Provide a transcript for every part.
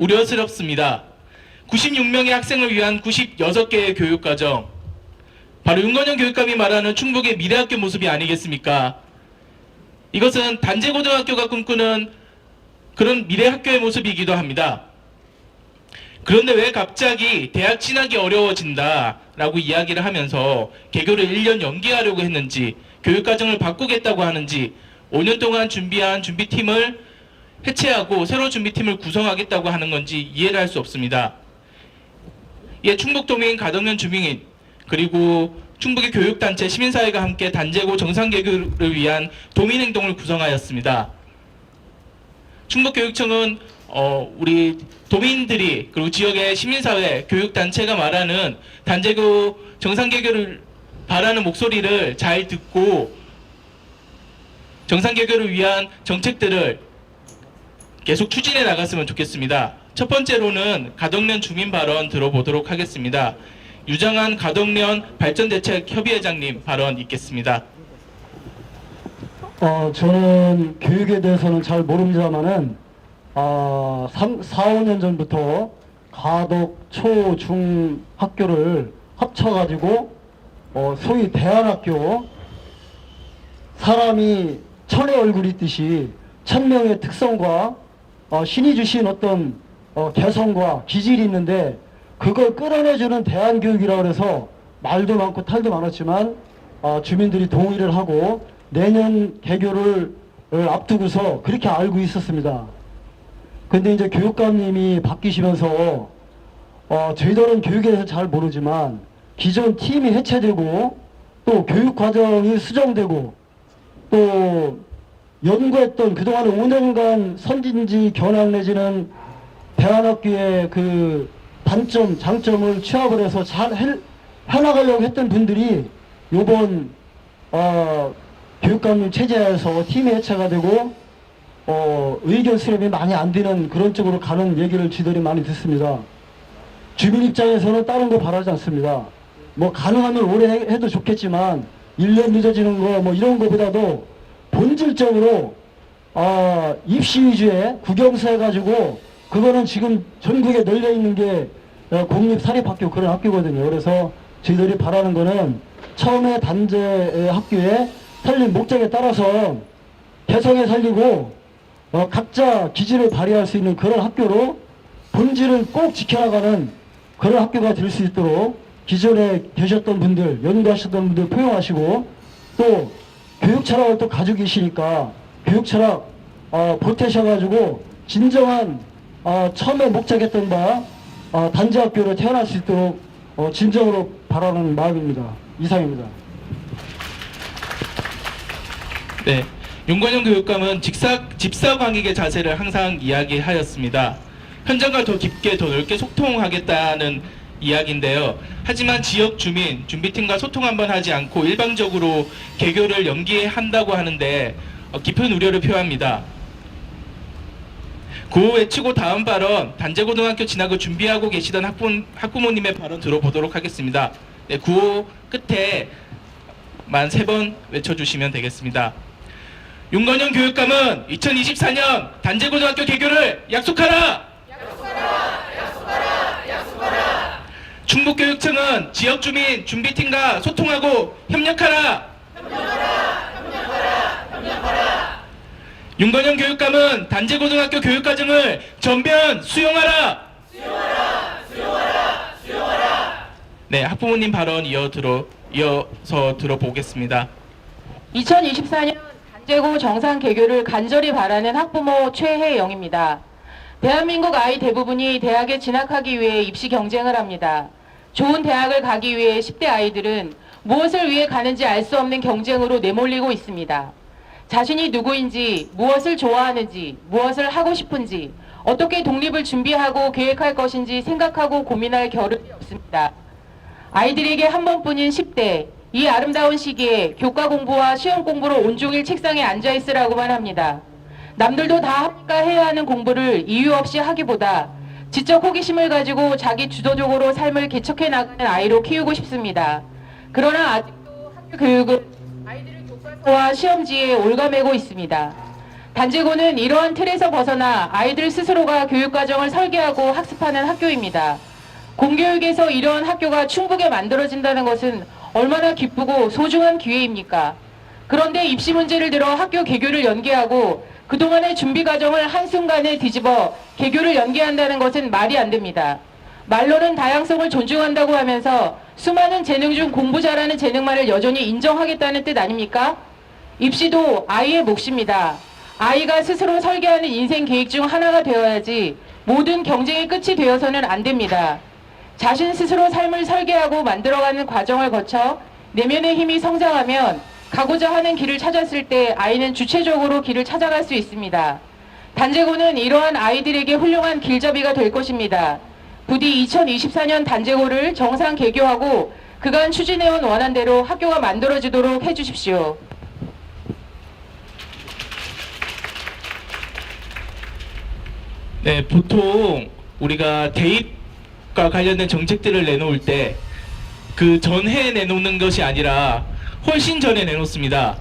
우려스럽습니다. 96명의 학생을 위한 96개의 교육과정. 바로 윤건영 교육감이 말하는 충북의 미래학교 모습이 아니겠습니까? 이것은 단재고등학교가 꿈꾸는 그런 미래학교의 모습이기도 합니다. 그런데 왜 갑자기 대학 진학이 어려워진다라고 이야기를 하면서 개교를 1년 연기하려고 했는지 교육과정을 바꾸겠다고 하는지 5년 동안 준비한 준비팀을 해체하고 새로 준비팀을 구성하겠다고 하는 건지 이해를 할 수 없습니다. 예, 충북 도민 가덕면 주민인 그리고 충북의 교육단체 시민사회가 함께 단재고 정상개교를 위한 도민행동을 구성하였습니다. 충북교육청은 어, 우리 도민들이 그리고 지역의 시민사회 교육단체가 말하는 단재고 정상개교를 바라는 목소리를 잘 듣고 정상개교를 위한 정책들을 계속 추진해 나갔으면 좋겠습니다. 첫 번째로는 가덕면 주민 발언 들어보도록 하겠습니다. 유장한 가덕면 발전대책 협의회장님 발언 있겠습니다. 어, 저는 교육에 대해서는 잘 모릅니다만은, 아, 3, 4, 5년 전부터 가덕, 초, 중 학교를 합쳐가지고, 어, 소위 대안학교, 사람이 천의 얼굴 있듯이 천명의 특성과 어, 신이 주신 어떤 어, 개성과 기질이 있는데 그걸 끌어내주는 대안교육이라고 해서 말도 많고 탈도 많았지만 어, 주민들이 동의를 하고 내년 개교를 을 앞두고서 그렇게 알고 있었습니다. 근데 이제 교육감님이 바뀌시면서 어, 저희들은 교육에 대해서 잘 모르지만 기존 팀이 해체되고 또 교육 과정이 수정되고 또 연구했던 그동안 5년간 선진지 견학 내지는 대안학교의 그 단점, 장점을 취합을 해서 잘 해, 해나가려고 했던 분들이 요번 어, 교육감님 체제에서 팀이 해체가 되고 어, 의견 수렴이 많이 안 되는 그런 쪽으로 가는 얘기를 지들이 많이 듣습니다. 주민 입장에서는 다른 거 바라지 않습니다. 뭐 가능하면 해- 해도 좋겠지만 1년 늦어지는 거 뭐 이런 거보다도 본질적으로 아, 입시 위주의 국영수 해가지고 그거는 지금 전국에 널려 있는 게 어, 공립 사립학교 그런 학교거든요. 그래서 저희들이 바라는 거는 처음에 단재 학교에 살린 목적에 따라서 개성에 살리고 어, 각자 기질을 발휘할 수 있는 그런 학교로 본질을 꼭 지켜나가는 그런 학교가 될 수 있도록 기존에 계셨던 분들, 연구하셨던 분들 포용하시고 또 교육 철학을 또 가지고 계시니까 교육 철학 어, 보태셔가지고 진정한 어, 처음에 목적했던 바 어, 단지학교로 태어날 수 있도록 어, 진정으로 바라는 마음입니다. 이상입니다. 네. 윤관영 교육감은 직사, 집사광익의 자세를 항상 이야기하였습니다. 현장과 더 깊게 더 넓게 소통하겠다는 이야기인데요. 하지만 지역 주민, 준비팀과 소통 한번 하지 않고 일방적으로 개교를 연기한다고 하는데 어, 깊은 우려를 표합니다. 구호 외치고 다음 발언 단재고등학교 진학을 준비하고 계시던 학부, 학부모님의 발언 들어보도록 하겠습니다. 네, 구호 끝에 만 세 번 외쳐주시면 되겠습니다. 윤건영 교육감은 2024년 단재고등학교 개교를 약속하라! 충북교육청은 지역주민 준비팀과 소통하고 협력하라! 윤건영 교육감은 단재고등학교 교육과정을 전면 수용하라! 네, 학부모님 발언 이어 들어, 이어서 들어보겠습니다. 2024년 단재고 정상 개교를 간절히 바라는 학부모 최혜영입니다. 대한민국 아이 대부분이 대학에 진학하기 위해 입시 경쟁을 합니다. 좋은 대학을 가기 위해 10대 아이들은 무엇을 위해 가는지 알 수 없는 경쟁으로 내몰리고 있습니다. 자신이 누구인지, 무엇을 좋아하는지, 무엇을 하고 싶은지, 어떻게 독립을 준비하고 계획할 것인지 생각하고 고민할 겨를이 없습니다. 아이들에게 한 번뿐인 10대, 이 아름다운 시기에 교과 공부와 시험 공부로 온종일 책상에 앉아 있으라고만 합니다. 남들도 다 합니까 해야 하는 공부를 이유 없이 하기보다 지적 호기심을 가지고 자기 주도적으로 삶을 개척해 나가는 아이로 키우고 싶습니다. 그러나 아직도 학교 교육은 아이들을 교과서와 시험지에 올가매고 있습니다. 단제고는 이러한 틀에서 벗어나 아이들 스스로가 교육과정을 설계하고 학습하는 학교입니다. 공교육에서 이러한 학교가 충북에 만들어진다는 것은 얼마나 기쁘고 소중한 기회입니까? 그런데 입시 문제를 들어 학교 개교를 연기하고 그동안의 준비 과정을 한순간에 뒤집어 개교를 연기한다는 것은 말이 안 됩니다. 말로는 다양성을 존중한다고 하면서 수많은 재능 중 공부 잘하는 재능만을 여전히 인정하겠다는 뜻 아닙니까? 입시도 아이의 몫입니다. 아이가 스스로 설계하는 인생 계획 중 하나가 되어야지 모든 경쟁의 끝이 되어서는 안 됩니다. 자신 스스로 삶을 설계하고 만들어가는 과정을 거쳐 내면의 힘이 성장하면 가고자 하는 길을 찾았을 때 아이는 주체적으로 길을 찾아갈 수 있습니다. 단제고는 이러한 아이들에게 훌륭한 길잡이가 될 것입니다. 부디 2024년 단제고를 정상 개교하고 그간 추진해온 원안대로 학교가 만들어지도록 해주십시오. 네, 보통 우리가 대입과 관련된 정책들을 내놓을 때 그 전해에 내놓는 것이 아니라 훨씬 전에 내놓습니다.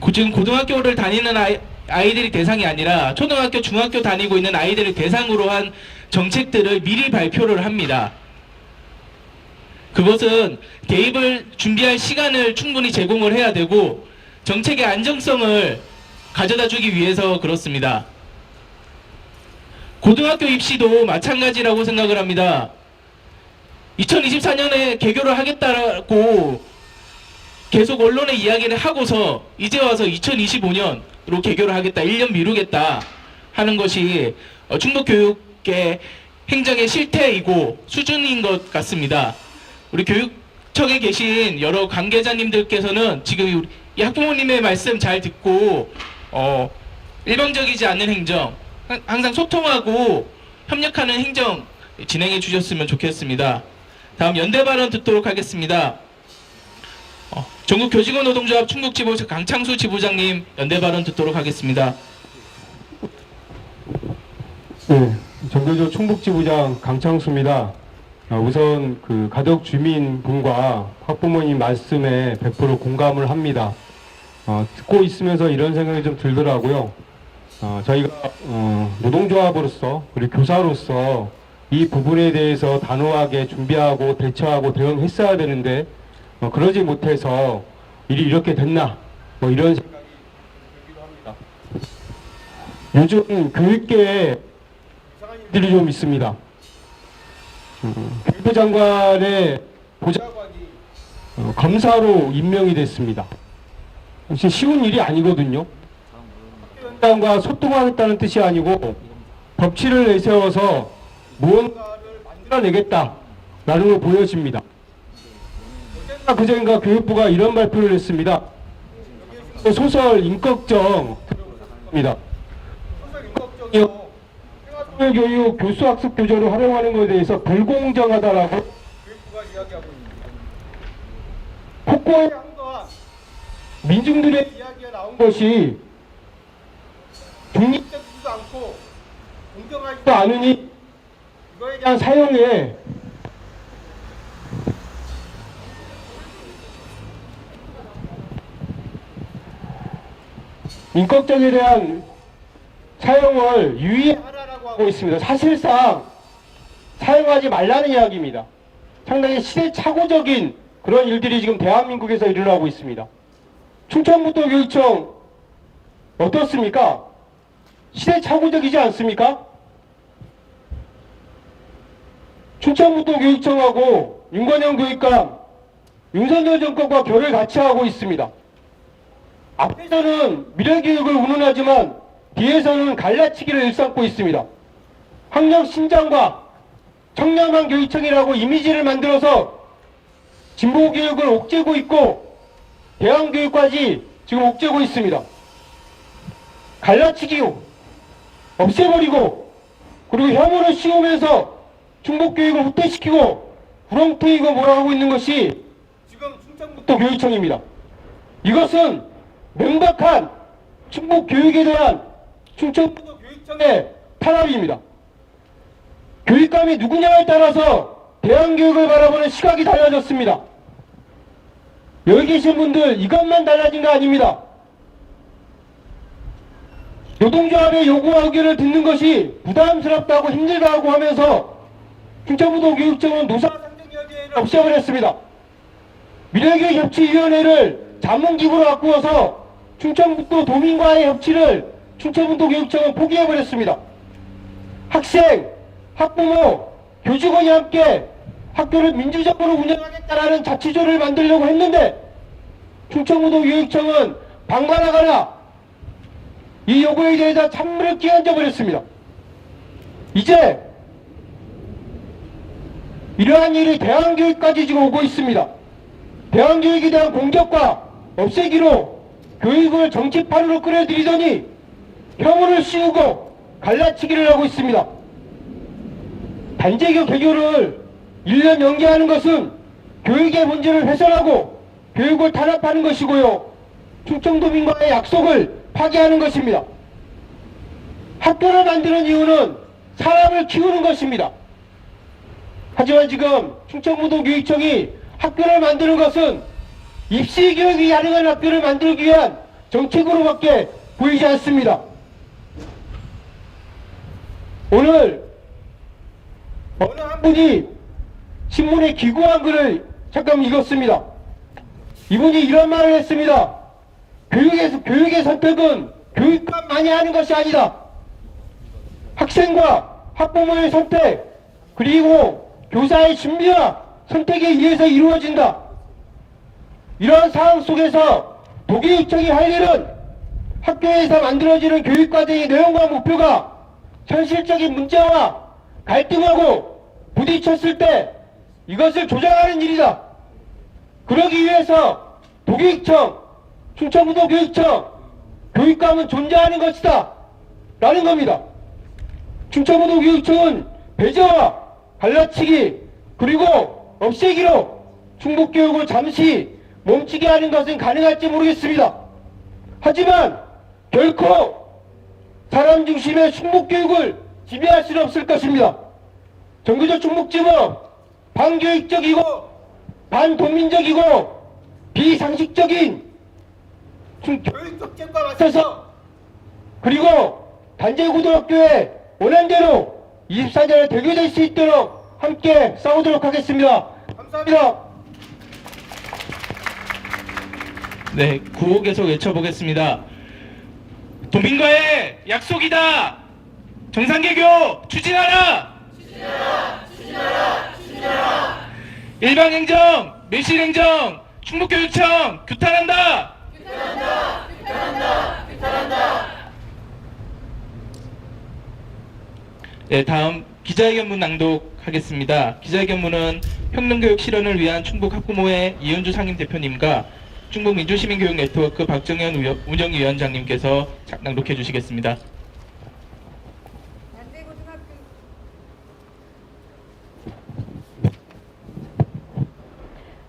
고- 지금 고등학교를 다니는 아이, 아이들이 대상이 아니라 초등학교, 중학교 다니고 있는 아이들을 대상으로 한 정책들을 미리 발표를 합니다. 그것은 대입을 준비할 시간을 충분히 제공을 해야 되고 정책의 안정성을 가져다 주기 위해서 그렇습니다. 고등학교 입시도 마찬가지라고 생각을 합니다. 2024년에 개교를 하겠다고 계속 언론에 이야기를 하고서 이제 와서 2025년으로 개교를 하겠다, 1년 미루겠다 하는 것이 어, 충북 교육의 행정의 실태이고 수준인 것 같습니다. 우리 교육청에 계신 여러 관계자님들께서는 지금 이 학부모님의 말씀 잘 듣고 어, 일방적이지 않는 행정, 항- 항상 소통하고 협력하는 행정 진행해 주셨으면 좋겠습니다. 다음 연대 발언 듣도록 하겠습니다. 어, 전국 교직원 노동조합 충북 지부 강창수 지부장님 연대 발언 듣도록 하겠습니다. 네, 전교조 충북 지부장 강창수입니다. 아, 우선 그 가덕 주민분과 학부모님 말씀에 100% 공감을 합니다. 어, 듣고 있으면서 이런 생각이 좀 들더라고요. 어, 저희가 어, 노동조합으로서 그리고 교사로서 이 부분에 대해서 단호하게 준비하고 대처하고 대응했어야 되는데 어, 그러지 못해서 일이 이렇게 됐나 뭐 이런 생각이 들기도 합니다. 요즘 교육계에 이상한 일들이 좀 있습니다. 음, 교육부 장관의 보좌관이 어, 검사로 임명이 됐습니다. 사실 쉬운 일이 아니거든요. 학교연장과 소통하겠다는 뜻이 아니고 법치를 내세워서 무언가를 만들어내겠다라는 걸 보여집니다. 그젠가 교육부가 이런 발표를 했습니다. 입니다. 소설 인격정이요. 생활교육 교수 학습 교재로 활용하는 것에 대해서 불공정하다라고 교육부가 이야기하고 있습니다. 항거한 민중들의 이야기가 나온 것이 중립적이지도 않고 공정하지도 않으니 이거에 대한 사용에 인격적에 대한 사용을 유의하라고 하고 있습니다. 사실상 사용하지 말라는 이야기입니다. 상당히 시대착오적인 그런 일들이 지금 대한민국에서 일어나고 있습니다. 충청북도 교육청 어떻습니까? 시대착오적이지 않습니까? 충청북도 교육청하고 윤건영 교육감, 윤석열 정권과 결을 같이 하고 있습니다. 앞에서는 미래교육을 운운하지만 뒤에서는 갈라치기를 일삼고 있습니다. 학력 신장과 청렴한 교육청이라고 이미지를 만들어서 진보 교육을 옥죄고 있고 대학 교육까지 지금 옥죄고 있습니다. 갈라치기고 없애버리고 그리고 혐오를 씌우면서 충북 교육을 후퇴시키고 구렁텅이고 몰아가고 있는 것이 지금 충청북도 교육청입니다. 이것은 명백한 충북 교육에 대한 충청북도 교육청의 탄압입니다. 교육감이 누구냐에 따라서 대한교육을 바라보는 시각이 달라졌습니다. 여기 계신 분들 이것만 달라진 거 아닙니다. 노동조합의 요구와 의견을 듣는 것이 부담스럽다고 힘들다고 하면서 충청부도 교육청은 노사 상정여제를 없애버렸습니다. 미래교육협치위원회를 자문기구로 바꾸어서 충청북도 도민과의 협치를 충청북도 교육청은 포기해버렸습니다. 학생, 학부모, 교직원이 함께 학교를 민주적으로 운영하겠다라는 자치조를 만들려고 했는데 충청북도 교육청은 방관하거나 이 요구에 대해서 찬물을 끼얹어 버렸습니다. 이제 이러한 일이 대한교육까지 지금 오고 있습니다. 대한교육에 대한 공격과 없애기로 교육을 정치판으로 끌어들이더니 혐오를 씌우고 갈라치기를 하고 있습니다. 단계교 개교를 1년 연기하는 것은 교육의 문제를 훼손하고 교육을 탄압하는 것이고요. 충청도민과의 약속을 파기하는 것입니다. 학교를 만드는 이유는 사람을 키우는 것입니다. 하지만 지금 충청부도 교육청이 학교를 만드는 것은 입시 교육이 가능한 학교를 만들기 위한 정책으로밖에 보이지 않습니다. 오늘 어느 한 분이 신문에 기고한 글을 잠깐 읽었습니다. 이분이 이런 말을 했습니다. 교육에서, 교육의 선택은 교육만만이 하는 것이 아니다. 학생과 학부모의 선택, 그리고 교사의 준비와 선택에 의해서 이루어진다. 이러한 상황 속에서 도교육청이 할 일은 학교에서 만들어지는 교육과정의 내용과 목표가 현실적인 문제와 갈등하고 부딪혔을 때 이것을 조정하는 일이다. 그러기 위해서 도교육청, 충청부도 교육청, 교육감은 존재하는 것이다. 라는 겁니다. 충청부도 교육청은 배제와 갈라치기 그리고 없애기로 충북교육을 잠시 멈추게 하는 것은 가능할지 모르겠습니다. 하지만 결코 사람 중심의 충북교육을 지배할 수는 없을 것입니다. 정규적 충북지법 반교육적이고 반독민적이고 비상식적인 중- 교육 정책과 맞서서 그리고 단재고등학교의 원한대로 24년에 대교될 수 있도록 함께 싸우도록 하겠습니다. 감사합니다. 네, 구호 계속 외쳐보겠습니다. 도민과의 약속이다. 정상개교 추진하라. 추진하라. 추진하라. 추진하라. 일방행정, 밀실행정, 충북교육청 규탄한다. 규탄한다. 규탄한다. 규탄한다. 네, 다음 기자회견문 낭독하겠습니다. 기자회견문은 평등교육 실현을 위한 충북 학부모회 이은주 상임 대표님과 충북 민주시민교육 네트워크 박정현 운영위원장님께서 자- 낭독해 주시겠습니다.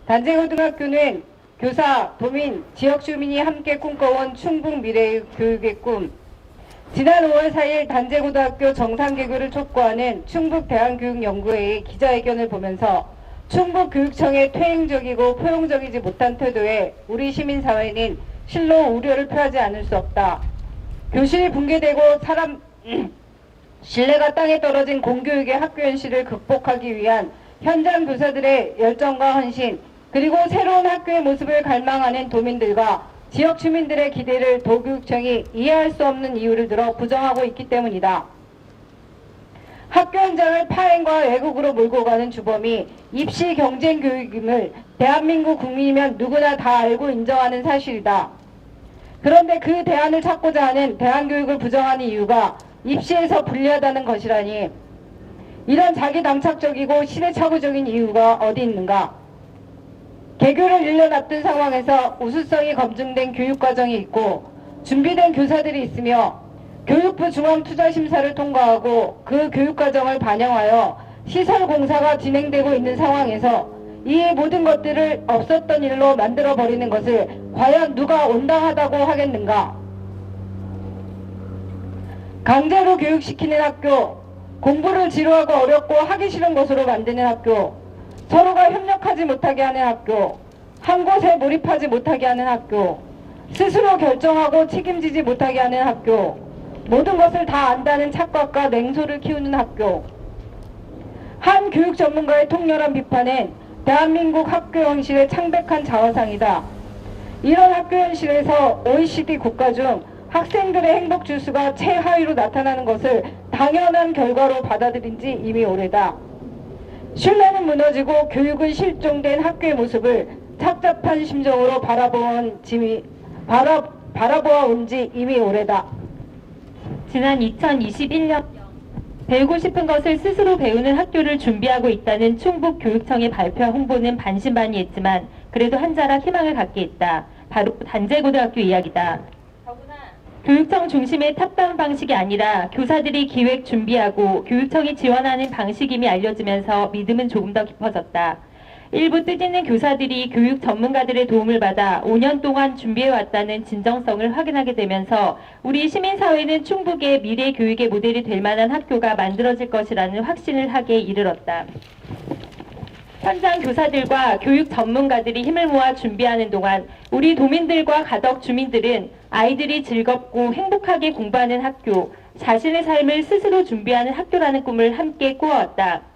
단재고등학교는 교사, 도민, 지역 주민이 함께 꿈꿔온 충북 미래의 교육의 꿈. 지난 5월 4일 단재고등학교 정상개교를 촉구하는 충북대한교육연구회의 기자회견을 보면서 충북교육청의 퇴행적이고 포용적이지 못한 태도에 우리 시민사회는 실로 우려를 표하지 않을 수 없다. 교실이 붕괴되고 사람 신뢰가 땅에 떨어진 공교육의 학교 현실을 극복하기 위한 현장 교사들의 열정과 헌신, 그리고 새로운 학교의 모습을 갈망하는 도민들과 지역 주민들의 기대를 도교육청이 이해할 수 없는 이유를 들어 부정하고 있기 때문이다. 학교 현장을 파행과 왜곡으로 몰고 가는 주범이 입시 경쟁 교육임을 대한민국 국민이면 누구나 다 알고 인정하는 사실이다. 그런데 그 대안을 찾고자 하는 대한교육을 부정하는 이유가 입시에서 불리하다는 것이라니 이런 자기 당착적이고 시대착오적인 이유가 어디 있는가? 개교를 1년 앞둔 상황에서 우수성이 검증된 교육과정이 있고 준비된 교사들이 있으며 교육부 중앙투자심사를 통과하고 그 교육과정을 반영하여 시설 공사가 진행되고 있는 상황에서 이 모든 것들을 없었던 일로 만들어 버리는 것을 과연 누가 온당하다고 하겠는가? 강제로 교육시키는 학교, 공부를 지루하고 어렵고 하기 싫은 것으로 만드는 학교, 서로가 협력하지 못하게 하는 학교, 한 곳에 몰입하지 못하게 하는 학교, 스스로 결정하고 책임지지 못하게 하는 학교, 모든 것을 다 안다는 착각과 맹소를 키우는 학교. 한 교육 전문가의 통렬한 비판은 대한민국 학교 현실의 창백한 자화상이다. 이런 학교 현실에서 OECD 국가 중 학생들의 행복 지수가 최하위로 나타나는 것을 당연한 결과로 받아들인 지 이미 오래다. 신뢰는 무너지고 교육은 실종된 학교의 모습을 착잡한 심정으로 바라, 바라보아 온 지 이미 오래다. 지난 2021년 배우고 싶은 것을 스스로 배우는 학교를 준비하고 있다는 충북 교육청의 발표 홍보는 반신반의했지만 그래도 한자락 희망을 갖게 했다. 바로 단재고등학교 이야기다. 교육청 중심의 탑다운 방식이 아니라 교사들이 기획 준비하고 교육청이 지원하는 방식임이 알려지면서 믿음은 조금 더 깊어졌다. 일부 뜻있는 교사들이 교육 전문가들의 도움을 받아 5년 동안 준비해왔다는 진정성을 확인하게 되면서 우리 시민사회는 충북의 미래 교육의 모델이 될 만한 학교가 만들어질 것이라는 확신을 하게 이르렀다. 현장 교사들과 교육 전문가들이 힘을 모아 준비하는 동안 우리 도민들과 가덕 주민들은 아이들이 즐겁고 행복하게 공부하는 학교, 자신의 삶을 스스로 준비하는 학교라는 꿈을 함께 꾸어왔다.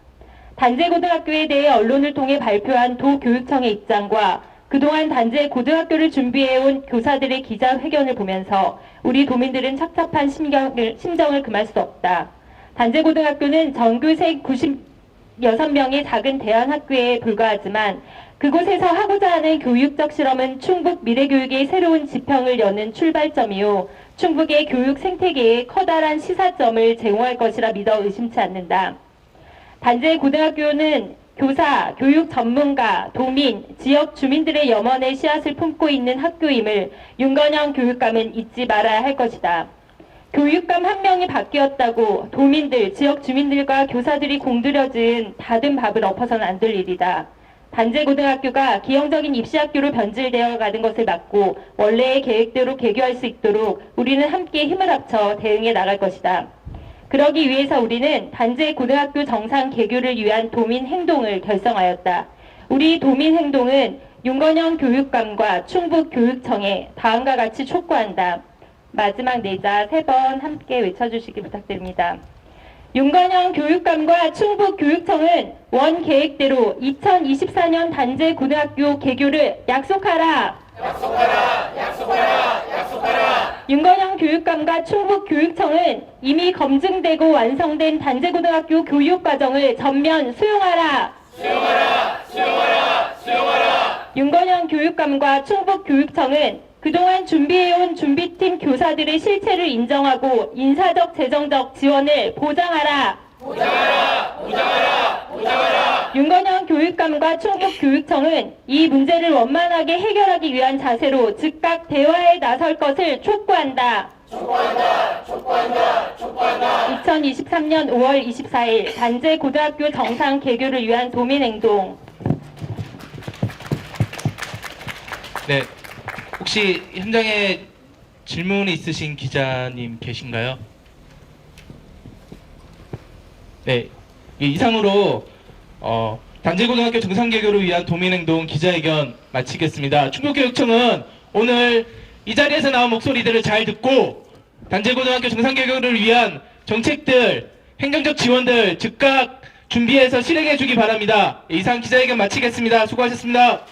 단재고등학교에 대해 언론을 통해 발표한 도교육청의 입장과 그동안 단재 고등학교를 준비해온 교사들의 기자회견을 보면서 우리 도민들은 착잡한 심경을, 심정을 금할 수 없다. 단재고등학교는 전교생 96명의 작은 대안학교에 불과하지만 그곳에서 하고자 하는 교육적 실험은 충북 미래교육의 새로운 지평을 여는 출발점이요. 충북의 교육 생태계에 커다란 시사점을 제공할 것이라 믿어 의심치 않는다. 단재 고등학교는 교사, 교육 전문가, 도민, 지역 주민들의 염원의 씨앗을 품고 있는 학교임을 윤건영 교육감은 잊지 말아야 할 것이다. 교육감 한 명이 바뀌었다고 도민들, 지역 주민들과 교사들이 공들여진 닫은 밥을 엎어서는 안 될 일이다. 단재고등학교가 기형적인 입시학교로 변질되어 가는 것을 막고 원래의 계획대로 개교할 수 있도록 우리는 함께 힘을 합쳐 대응해 나갈 것이다. 그러기 위해서 우리는 단재 고등학교 정상 개교를 위한 도민 행동을 결성하였다. 우리 도민 행동은 윤건영 교육감과 충북 교육청에 다음과 같이 촉구한다. 마지막 내자 세 번 함께 외쳐주시기 부탁드립니다. 윤건영 교육감과 충북 교육청은 원 계획대로 2024년 단재 고등학교 개교를 약속하라. 윤건영 교육감과 충북 교육청은 이미 검증되고 완성된 단재고등학교 교육과정을 전면 수용하라. 수용하라. 수용하라. 수용하라. 윤건영 교육감과 충북 교육청은 그동안 준비해온 준비팀 교사들의 실체를 인정하고 인사적 재정적 지원을 보장하라. 윤건영 교육감과 충북 교육청은 이 문제를 원만하게 해결하기 위한 자세로 즉각 대화에 나설 것을 촉구한다. 촉구한다. 촉구한다. 촉구한다. 2023년 5월 24일 단재 고등학교 정상 개교를 위한 도민행동. 네. 혹시 현장에 질문이 있으신 기자님 계신가요? 네. 이 이상으로 어, 단재고등학교 정상개교를 위한 도민행동 기자회견 마치겠습니다. 충북교육청은 오늘 이 자리에서 나온 목소리들을 잘 듣고 단재고등학교 정상개교를 위한 정책들, 행정적 지원들 즉각 준비해서 실행해 주기 바랍니다. 이상 기자회견 마치겠습니다. 수고하셨습니다.